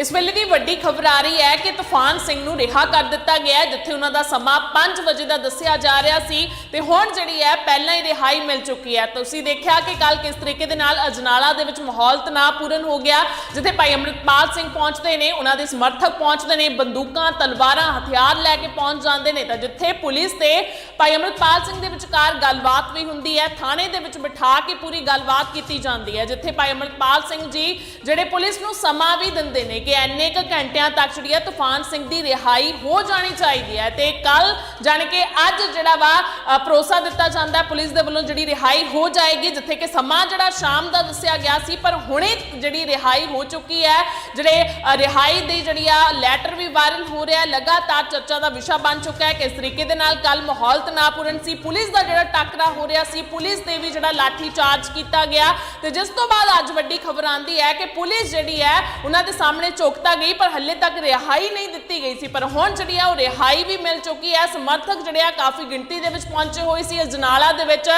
ਇਸ ਵੇਲੇ ਦੀ ਵੱਡੀ ਖਬਰ ਆ ਰਹੀ ਹੈ ਕਿ ਤੂਫਾਨ ਸਿੰਘ ਨੂੰ ਰਿਹਾ ਕਰ ਦਿੱਤਾ ਗਿਆ ਜਿੱਥੇ ਉਹਨਾਂ ਦਾ ਸਮਾਂ 5 ਵਜੇ ਦਾ ਦੱਸਿਆ ਜਾ ਰਿਹਾ ਸੀ ਤੇ ਹੁਣ ਜਿਹੜੀ ਹੈ, ਪਹਿਲਾਂ ਹੀ ਰਿਹਾਈ ਮਿਲ ਚੁੱਕੀ ਹੈ। ਤੁਸੀਂ ਦੇਖਿਆ ਕਿ ਕੱਲ ਕਿਸ ਤਰੀਕੇ ਦੇ ਨਾਲ ਅਜਨਾਲਾ ਦੇ ਵਿੱਚ ਮਾਹੌਲ ਤਣਾਅਪੂਰਨ ਹੋ ਗਿਆ, ਜਿੱਥੇ ਭਾਈ ਅੰਮ੍ਰਿਤਪਾਲ ਸਿੰਘ ਪਹੁੰਚਦੇ ਨੇ, ਉਹਨਾਂ ਦੇ ਸਮਰਥਕ ਪਹੁੰਚਦੇ ਨੇ, ਬੰਦੂਕਾਂ, ਤਲਵਾਰਾਂ ਹਥਿਆਰ ਲੈ ਕੇ ਪਹੁੰਚ ਜਾਂਦੇ ਨੇ। ਤਾਂ ਜਿੱਥੇ ਪੁਲਿਸ ਤੇ ਭਾਈ ਅੰਮ੍ਰਿਤਪਾਲ ਸਿੰਘ ਦੇ ਵਿਚਕਾਰ ਗੱਲਬਾਤ ਵੀ ਹੁੰਦੀ ਹੈ, ਥਾਣੇ ਦੇ ਵਿੱਚ ਬਿਠਾ ਕੇ ਪੂਰੀ ਗੱਲਬਾਤ ਕੀਤੀ ਜਾਂਦੀ ਹੈ, ਜਿੱਥੇ ਭਾਈ ਅੰਮ੍ਰਿਤਪਾਲ ਸਿੰਘ ਜੀ, ਜਿਹੜੇ ਪੁਲਿਸ ਨੂੰ ਸਮਾਂ ਵੀ ਦਿੰਦੇ ਨੇ ਕਿ ਇੰਨੇ ਕੁ ਘੰਟਿਆਂ ਤੱਕ ਜਿਹੜੀ ਹੈ ਤੂਫਾਨ ਸਿੰਘ ਦੀ ਰਿਹਾਈ ਹੋ ਜਾਣੀ ਚਾਹੀਦੀ ਹੈ ਤੇ ਕੱਲ ਜਾਣੀ ਕਿ ਅੱਜ ਜਿਹੜਾ ਵਾ ਭਰੋਸਾ ਦਿੱਤਾ ਜਾਂਦਾ ਪੁਲਿਸ ਦੇ ਵੱਲੋਂ ਜਿਹੜੀ ਰਿਹਾਈ ਹੋ ਜਾਏਗੀ, ਜਿੱਥੇ ਕਿ ਸਮਾਂ ਜਿਹੜਾ ਸ਼ਾਮ ਦਾ ਦੱਸਿਆ ਗਿਆ ਸੀ, ਪਰ ਹੁਣੇ ਜਿਹੜੀ ਰਿਹਾਈ ਹੋ ਚੁੱਕੀ ਹੈ, ਜਿਹੜੇ ਰਿਹਾਈ ਦੀ ਜਿਹੜੀ ਆ ਲੈਟਰ ਵੀ ਵਾਇਰਲ ਹੋ ਰਿਹਾ ਲਗਾਤਾਰ ਚਰਚਾ ਦਾ ਵਿਸ਼ਾ ਬਣ ਚੁੱਕਾ ਹੈ ਕਿਸ ਤਰੀਕੇ ਦੇ ਨਾਲ ਕੱਲ ਮਾਹੌਲ ਤਣਾਅਪੂਰਨ ਸੀ, ਪੁਲਿਸ ਦਾ ਜਿਹੜਾ ਟੱਕਰਾ ਹੋ ਰਿਹਾ ਸੀ, ਪੁਲਿਸ ਤੇ ਵੀ ਜਿਹੜਾ ਲਾਠੀ ਚਾਰਜ ਕੀਤਾ ਗਿਆ ਤੇ ਜਿਸ ਤੋਂ ਬਾਅਦ ਅੱਜ ਵੱਡੀ ਖਬਰ ਆਂਦੀ ਹੈ ਕਿ ਪੁਲਿਸ ਜਿਹੜੀ ਹੈ, ਉਹਨਾਂ ਦੇ ਸਾਹਮਣੇ ਝੁਕਤਾ ਗਈ ਪਰ ਹੱਲੇ ਤੱਕ ਰਿਹਾਈ ਨਹੀਂ ਦਿੱਤੀ ਗਈ ਸੀ। ਪਰ ਹੁਣ ਜਿਹੜੀ ਆ ਉਹ ਰਿਹਾਈ ਵੀ ਮਿਲ ਚੁੱਕੀ ਹੈ। ਸਮਰਥਕ ਜਿਹੜੇ ਆ ਕਾਫੀ ਗਿਣਤੀ ਦੇ ਵਿੱਚ ਪਹੁੰਚੇ ਹੋਏ ਸੀ। ਅਜਨਾਲਾ ਦੇ ਵਿੱਚ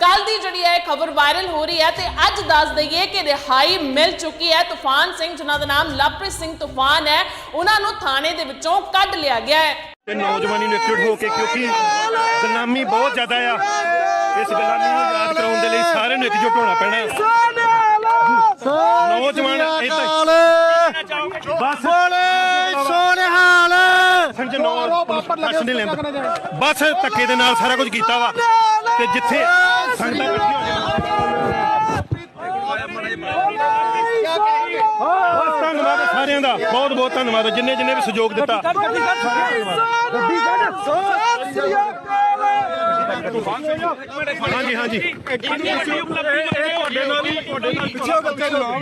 ਕੱਲ ਦੀ ਜਿਹੜੀ ਹੈ ਖਬਰ ਵਾਇਰਲ ਹੋ ਰਹੀ ਹੈ ਤੇ ਅੱਜ ਦੱਸ ਦਈਏ ਕਿ ਰਿਹਾਈ ਮਿਲ ਚੁੱਕੀ ਹੈ। ਤੂਫਾਨ ਸਿੰਘ ਜਿਨ੍ਹਾਂ ਦਾ ਨਾਮ ਲਵਪ੍ਰੀਤ ਸਿੰਘ ਤੂਫਾਨ ਹੈ ਉਹਨਾਂ ਨੂੰ ਥਾਣੇ ਦੇ ਵਿੱਚੋਂ ਕੱਢ ਲਿਆ ਗਿਆ ਹੈ। ਤੇ ਨੌਜਵਾਨੀ ਨੂੰ ਇਕਜੁੱਟ ਹੋ ਕੇ ਕਿਉਂਕਿ ਗੁਲਾਮੀ ਬਹੁਤ ਜ਼ਿਆਦਾ ਆ। ਇਸ ਗੁਲਾਮੀ ਨੂੰ ਯਾਦ ਕਰਾਉਣ ਦੇ ਲਈ ਸਾਰਿਆਂ ਨੂੰ ਇਕਜੁੱਟ ਹੋਣਾ ਪੈਣਾ। ਨੌਜਵਾਨ ਏਦਾਂ ਬਸ। ਸੋਨਹਾਲ ਨੌ ਪੁਲਿਸ ਨਹੀਂ ਲੈਂਦਾ ਬਸ ਧੱਕੇ ਦੇ ਨਾਲ ਸਾਰਾ ਕੁਝ ਕੀਤਾ ਵਾ। ਤੇ ਜਿੱਥੇ ਸੰਗਤਾਂ ਇਕੱਠੀਆਂ ਬਸ ਧੰਨਵਾਦ ਸਾਰਿਆਂ ਦਾ। ਬਹੁਤ ਬਹੁਤ ਧੰਨਵਾਦ। ਜਿੰਨੇ ਜਿੰਨੇ ਵੀ ਸਹਿਯੋਗ ਦਿੱਤਾ। ਹਾਂਜੀ ਹਾਂਜੀ।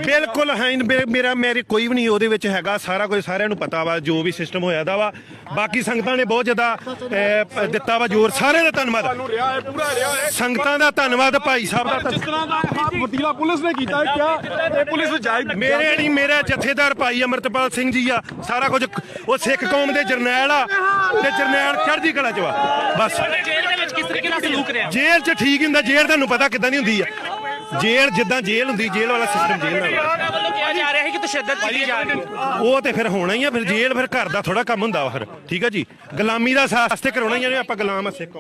ਬਿਲਕੁਲ ਹੈ ਮੇਰਾ ਮੇਰੇ ਕੋਈ ਵੀ ਨਹੀਂ ਉਹਦੇ ਵਿੱਚ ਹੈਗਾ, ਸਾਰਾ ਕੁਝ ਸਾਰਿਆਂ ਨੂੰ ਪਤਾ ਵਾ, ਜੋ ਵੀ ਸਿਸਟਮ ਹੋਇਆ ਦਾ ਵਾ। ਬਾਕੀ ਸੰਗਤਾਂ ਨੇ ਬਹੁਤ ਜ਼ਿਆਦਾ ਦਿੱਤਾ ਵਾ ਜ਼ੋਰ, ਸਾਰਿਆਂ ਦਾ ਧੰਨਵਾਦ। ਸੰਗਤਾਂ ਦਾ ਧੰਨਵਾਦ, ਭਾਈ ਸਾਹਿਬ ਦਾ ਜਿਸ ਤਰ੍ਹਾਂ ਦਾ ਇਹ ਪੁਲਿਸ ਨੇ ਕੀਤਾ ਹੈ ਕਿਆ ਇਹ ਪੁਲਿਸ ਜਾਇਜ਼ ਮੇਰੇ ਨਹੀਂ, ਮੇਰਾ ਜਥੇਦਾਰ ਭਾਈ ਅਮਰਤਪਾਲ ਸਿੰਘ ਜੀ ਆ, ਸਾਰਾ ਕੁਝ ਉਹ ਸਿੱਖ ਕੌਮ ਦੇ ਜਰਨੈਲ ਆ, ਤੇ ਜਰਨੈਲ ਚੜ੍ਹਦੀ ਕਲਾ ਚ ਵਾ, ਬਸ। ਤਰੀਕੇ ਨਾਲ ਸਲੂਕ ਰਿਹਾ। ਜੇਲ੍ਹ ਚ ਠੀਕ ਹੁੰਦਾ ਜੇਲ੍ਹ ਤੁਹਾਨੂੰ ਪਤਾ ਕਿੱਦਾਂ ਦੀ ਹੁੰਦੀ ਆ। ਜੇਲ੍ਹ ਜਿੱਦਾਂ ਜੇਲ੍ਹ ਹੁੰਦੀ ਜੇਲ੍ਹ ਵਾਲਾ ਸਿਸਟਮ ਜੇਲ੍ਹ ਨਾਲ। ਉਹਨਾਂ ਵੱਲੋਂ ਕਿਹਾ ਜਾ ਰਿਹਾ ਹੈ ਕਿ ਤਸ਼ੱਦਦ ਕੀਤੀ ਜਾ ਰਹੀ ਹੈ। ਉਹ ਤੇ ਫਿਰ ਹੋਣਾ ਹੀ ਆ ਫਿਰ ਜੇਲ੍ਹ ਫਿਰ ਘਰ ਦਾ ਥੋੜਾ ਕੰਮ ਹੁੰਦਾ ਵਾ ਫਿਰ। ਠੀਕ ਆ ਜੀ? ਗੁਲਾਮੀ ਦਾ ਸਾਸਤੇ ਕਰਾਉਣਾ ਹੀ ਆ ਆਪਾਂ ਗੁਲਾਮ ਆ ਸਿੱਖ